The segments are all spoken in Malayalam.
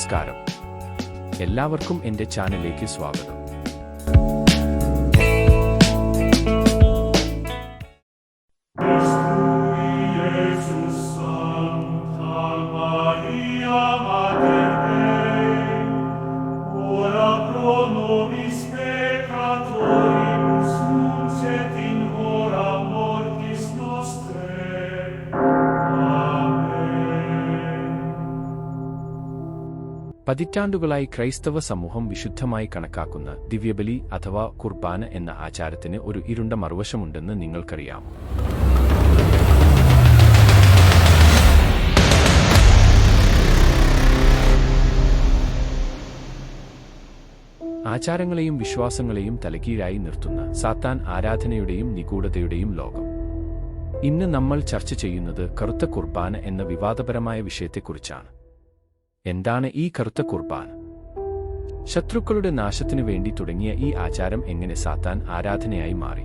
നമസ്കാരം. എല്ലാവർക്കും എന്റെ ചാനലിലേക്ക് സ്വാഗതം. പതിറ്റാണ്ടുകളായി ക്രൈസ്തവ സമൂഹം വിശുദ്ധമായി കണക്കാക്കുന്ന ദിവ്യബലി അഥവാ കുർബാന എന്ന ആചാരത്തിന് ഒരു ഇരുണ്ട മറുവശമുണ്ടെന്ന് നിങ്ങൾക്കറിയാം ആചാരങ്ങളെയും വിശ്വാസങ്ങളെയും തലകീഴായി നിർത്തുന്ന സാത്താൻ ആരാധനയുടെയും നിഗൂഢതയുടെയും ലോകം. ഇന്ന് നമ്മൾ ചർച്ച ചെയ്യുന്നത് കറുത്ത കുർബാന എന്ന വിവാദപരമായ വിഷയത്തെക്കുറിച്ചാണ്. എന്താണ് ഈ കറുത്ത കുർബാൻ ശത്രുക്കളുടെ നാശത്തിനു വേണ്ടി തുടങ്ങിയ ഈ ആചാരം എങ്ങനെ സാത്താൻ ആരാധനയായി മാറി?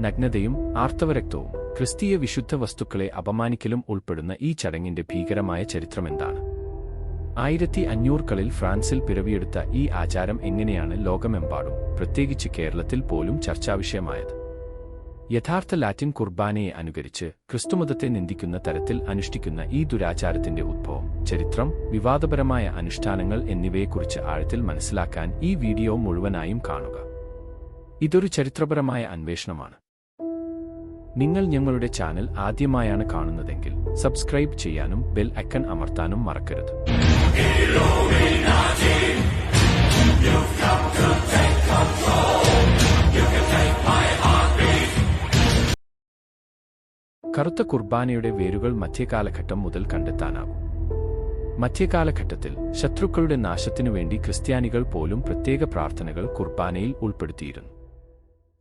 നഗ്നതയും ആർത്തവരക്തവും ക്രിസ്തീയ വിശുദ്ധ വസ്തുക്കളെ അപമാനിക്കലും ഉൾപ്പെടുന്ന ഈ ചടങ്ങിന്റെ ഭീകരമായ ചരിത്രം എന്താണ്? ആയിരത്തി അഞ്ഞൂറുകളിൽ ഫ്രാൻസിൽ പിറവിയെടുത്ത ഈ ആചാരം എങ്ങനെയാണ് ലോകമെമ്പാടും പ്രത്യേകിച്ച് കേരളത്തിൽ പോലും ചർച്ചാവിഷയമായത്? യഥാർത്ഥ ലാറ്റിൻ കുർബാനയെ അനുകരിച്ച് ക്രിസ്തുമതത്തെ നിന്ദിക്കുന്ന തരത്തിൽ അനുഷ്ഠിക്കുന്ന ഈ ദുരാചാരത്തിന്റെ ഉദ്ഭവം ചരിത്രം വിവാദപരമായ അനുഷ്ഠാനങ്ങൾ എന്നിവയെക്കുറിച്ച് ആഴത്തിൽ മനസ്സിലാക്കാൻ ഈ വീഡിയോ മുഴുവനായും കാണുക. ഇതൊരു ചരിത്രപരമായ അന്വേഷണമാണ്. നിങ്ങൾ ഞങ്ങളുടെ ചാനൽ ആദ്യമായാണ് കാണുന്നതെങ്കിൽ സബ്സ്ക്രൈബ് ചെയ്യാനും ബെൽ ഐക്കൺ അമർത്താനും മറക്കരുത്. കറുത്ത കുർബാനയുടെ വേരുകൾ മധ്യകാലഘട്ടം മുതൽ കണ്ടെത്താനാകും. മധ്യകാലഘട്ടത്തിൽ ശത്രുക്കളുടെ നാശത്തിനു വേണ്ടി ക്രിസ്ത്യാനികൾ പോലും പ്രത്യേക പ്രാർത്ഥനകൾ കുർബാനയിൽ ഉൾപ്പെടുത്തിയിരുന്നു.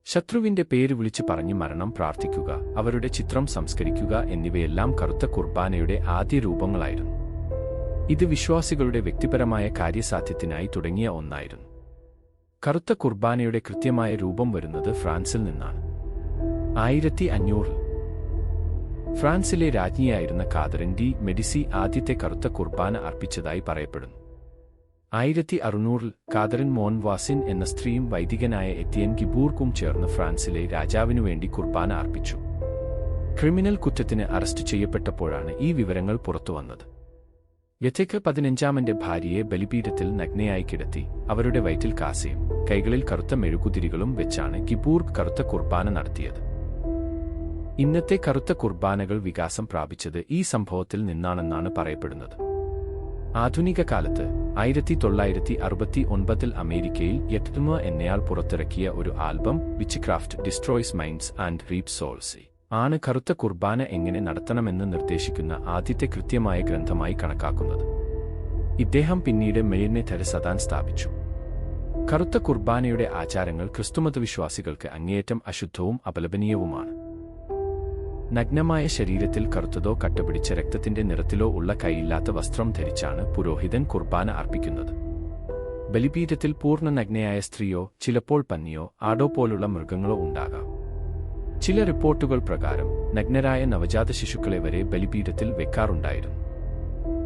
ശത്രുവിന്റെ പേര് വിളിച്ചു പറഞ്ഞ് മരണം പ്രാർത്ഥിക്കുക അവരുടെ ചിത്രം സംസ്കരിക്കുക എന്നിവയെല്ലാം കറുത്ത കുർബാനയുടെ ആദ്യ രൂപങ്ങളായിരുന്നു. ഇത് വിശ്വാസികളുടെ വ്യക്തിപരമായ കാര്യസാധ്യത്തിനായി തുടങ്ങിയ ഒന്നായിരുന്നു. കറുത്ത കുർബാനയുടെ കൃത്യമായ രൂപം വരുന്നത് ഫ്രാൻസിൽ നിന്നാണ്. ആയിരത്തി അഞ്ഞൂറിൽ ഫ്രാൻസിലെ രാജ്ഞിയായിരുന്ന കാതറിൻ ഡി മെഡിസി ആദ്യത്തെ കറുത്ത കുർബാന അർപ്പിച്ചതായി പറയപ്പെടുന്നു. ആയിരത്തി അറുന്നൂറിൽ കാതറിൻ മോൻ വാസിൻ എന്ന സ്ത്രീയും വൈദികനായ എത്തിയൻ ഗിബൂർക്കും ചേർന്ന് ഫ്രാൻസിലെ രാജാവിനു വേണ്ടി കുർബാന അർപ്പിച്ചു. ക്രിമിനൽ കുറ്റത്തിന് അറസ്റ്റ് ചെയ്യപ്പെട്ടപ്പോഴാണ് ഈ വിവരങ്ങൾ പുറത്തുവന്നത് യഥയ്ക്ക് പതിനഞ്ചാമന്റെ ഭാര്യയെ ബലിപീഠത്തിൽ നഗ്നയായി കിടത്തി അവരുടെ വയറ്റിൽ കാസയും കൈകളിൽ കറുത്ത മെഴുകുതിരികളും വെച്ചാണ് ഗിബൂർഗ് കറുത്ത കുർബാന നടത്തിയത്. ഇന്നത്തെ കറുത്ത കുർബാനകൾ വികാസം പ്രാപിച്ചത് ഈ സംഭവത്തിൽ നിന്നാണെന്നാണ് പറയപ്പെടുന്നത്. ആധുനിക കാലത്ത് ആയിരത്തി തൊള്ളായിരത്തി അറുപത്തി ഒൻപതിൽ അമേരിക്കയിൽ യത്മ എന്നയാൾ പുറത്തിറക്കിയ ഒരു album witchcraft destroys minds and reap souls ആണ് കറുത്ത കുർബാന എങ്ങനെ നടത്തണമെന്ന് നിർദ്ദേശിക്കുന്ന ആദ്യത്തെ കൃത്യമായ ഗ്രന്ഥമായി കണക്കാക്കുന്നത്. ഇദ്ദേഹം പിന്നീട് മെയിനെ തെരസദാൻ സ്ഥാപിച്ചു. കറുത്ത കുർബാനയുടെ ആചാരങ്ങൾ ക്രിസ്തുമത വിശ്വാസികൾക്ക് അങ്ങേയറ്റം അശുദ്ധവും അപലപനീയവുമാണ്. നഗ്നമായ ശരീരത്തിൽ കറുത്തതോ കട്ടപിടിച്ച രക്തത്തിന്റെ നിറത്തിലോ ഉള്ള കൈയില്ലാത്ത വസ്ത്രം ധരിച്ചാണ് പുരോഹിതൻ കുർബാന അർപ്പിക്കുന്നത്. ബലിപീഠത്തിൽ പൂർണ നഗ്നയായ സ്ത്രീയോ ചിലപ്പോൾ പന്നിയോ ആടോ പോലുള്ള മൃഗങ്ങളോ ഉണ്ടാകാം. ചില റിപ്പോർട്ടുകൾ പ്രകാരം നഗ്നരായ നവജാത ശിശുക്കളെ വരെ ബലിപീഠത്തിൽ വെക്കാറുണ്ടായിരുന്നു.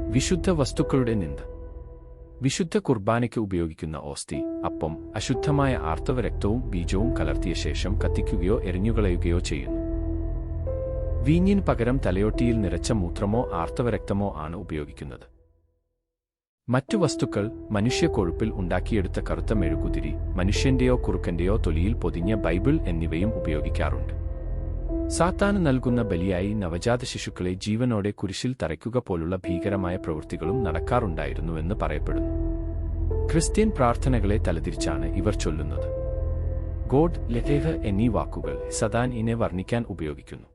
വിശുദ്ധ വസ്തുക്കളുടെ നിന്ദ. വിശുദ്ധ കുർബാനയ്ക്ക് ഉപയോഗിക്കുന്ന ഓസ്തി അപ്പം അശുദ്ധമായ ആർത്തവ രക്തവും ബീജവും കലർത്തിയ ശേഷം കത്തിക്കുകയോ എറിഞ്ഞുകളയുകയോ ചെയ്യുന്നു. വീഞ്ഞിന് പകരം തലയോട്ടിയിൽ നിറച്ച മൂത്രമോ ആർത്തവരക്തമോ ആണ് ഉപയോഗിക്കുന്നത്. മറ്റു വസ്തുക്കൾ മനുഷ്യക്കൊഴുപ്പിൽ ഉണ്ടാക്കിയെടുത്ത കറുത്ത മെഴുകുതിരി മനുഷ്യന്റെയോ കുറുക്കന്റെയോ തൊലിയിൽ പൊതിഞ്ഞ ബൈബിൾ എന്നിവയും ഉപയോഗിക്കാറുണ്ട്. സാത്താന് നൽകുന്ന ബലിയായി നവജാത ശിശുക്കളെ ജീവനോടെ കുരിശിൽ തറയ്ക്കുക പോലുള്ള ഭീകരമായ പ്രവൃത്തികളും നടക്കാറുണ്ടായിരുന്നുവെന്ന് പറയപ്പെടുന്നു. ക്രിസ്ത്യൻ പ്രാർത്ഥനകളെ തലതിരിച്ചാണ് ഇവർ ചൊല്ലുന്നത്. ഗോഡ് ലതേഹ് എന്നീ വാക്കുകൾ സദാൻ ഇനെ വർണിക്കാൻ ഉപയോഗിക്കുന്നു.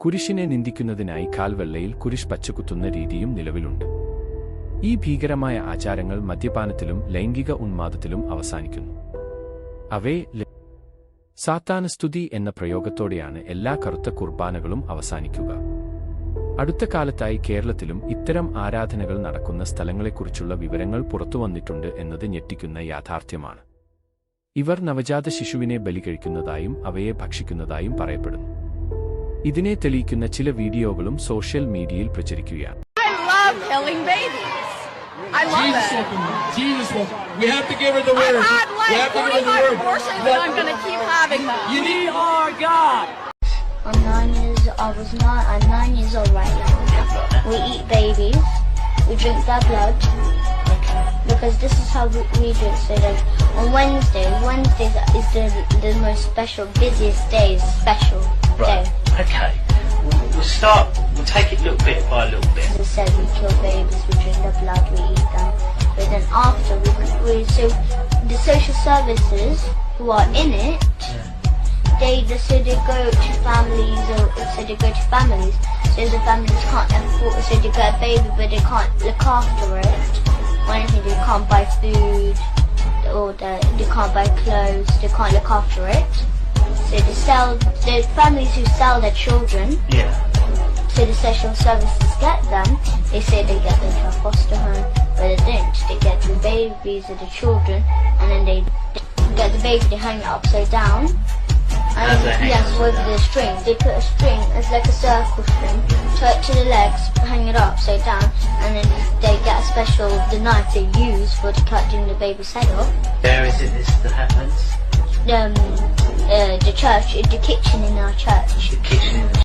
കുരിശിനെ നിന്ദിക്കുന്നതിനായി കാൽവെള്ളയിൽ കുരിശ് പച്ചകുത്തുന്ന രീതിയും നിലവിലുണ്ട്. ഈ ഭീകരമായ ആചാരങ്ങൾ മദ്യപാനത്തിലും ലൈംഗിക ഉന്മാദത്തിലും അവസാനിക്കുന്നു. അവേ സാത്താനസ്തുതി എന്ന പ്രയോഗത്തോടെയാണ് എല്ലാ കറുത്ത കുർബാനകളും അവസാനിക്കുക. അടുത്ത കാലത്തായി കേരളത്തിലും ഇത്തരം ആരാധനകൾ നടക്കുന്ന സ്ഥലങ്ങളെക്കുറിച്ചുള്ള വിവരങ്ങൾ പുറത്തുവന്നിട്ടുണ്ട് എന്നത് ഞെട്ടിക്കുന്ന യാഥാർത്ഥ്യമാണ്. ഇവർ നവജാത ശിശുവിനെ ബലി കഴിക്കുന്നതായും അവയെ ഭക്ഷിക്കുന്നതായും പറയപ്പെടുന്നു. ഇതിനെ തെളിയിക്കുന്ന ചില വീഡിയോകളും സോഷ്യൽ മീഡിയയിൽ പ്രചരിക്കുകയാണ് I love killing babies. I love Jesus it. welcome. Jesus welcome. We have to give her the I've word. had we like have to give her the 45 word. abortions But and I'm gonna keep having them. you need our God. I'm nine years. I was nine. I'm nine years old right now. We eat babies. We drink their blood. Because this is how we, we do it. So like on Wednesday, Wednesdays is the the most special, busiest day. is Special day. Okay. We'll, we'll start. We'll take it little bit by little bit. As I said, we kill babies. We drink their blood. We eat them. But then after we, we so the social services who are in it they so they go to families uh, or so they go to families so the families can't afford so they get a baby but they can't look after it or anything they can't buy food or they, they can't buy clothes they can't look after it so they sell the families who sell their children Yeah. so the social services get them they say they get them to a foster home but they don't they get the babies or the children and then they get the baby they hang it upside down and As a hang yes, with the string. They put a string, it's like a circle string, tie it to the legs, hang it upside down, and then they get a special, the knife they use for cutting the baby's head off. Where is it this that happens? Um, uh, the church, the kitchen in our church. The kitchen.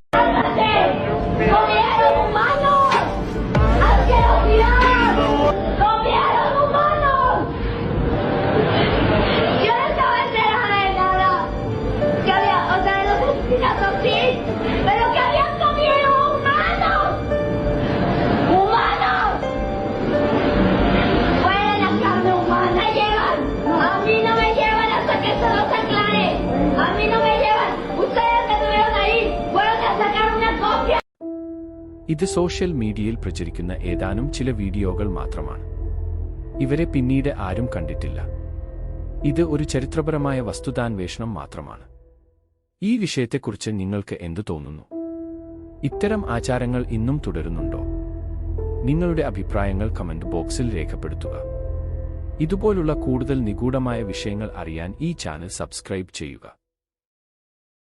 ഇത് സോഷ്യൽ മീഡിയയിൽ പ്രചരിക്കുന്ന ഏതാനും ചില വീഡിയോകൾ മാത്രമാണ്. ഇവരെ പിന്നീട് ആരും കണ്ടിട്ടില്ല. ഇത് ഒരു ചരിത്രപരമായ വസ്തുതാന്വേഷണം മാത്രമാണ്. ഈ വിഷയത്തെക്കുറിച്ച് നിങ്ങൾക്ക് എന്തു തോന്നുന്നു? ഇത്തരം ആചാരങ്ങൾ ഇന്നും തുടരുന്നുണ്ടോ? നിങ്ങളുടെ അഭിപ്രായങ്ങൾ കമന്റ് ബോക്സിൽ രേഖപ്പെടുത്തുക. ഇതുപോലുള്ള കൂടുതൽ നിഗൂഢമായ വിഷയങ്ങൾ അറിയാൻ ഈ ചാനൽ സബ്സ്ക്രൈബ് ചെയ്യുക.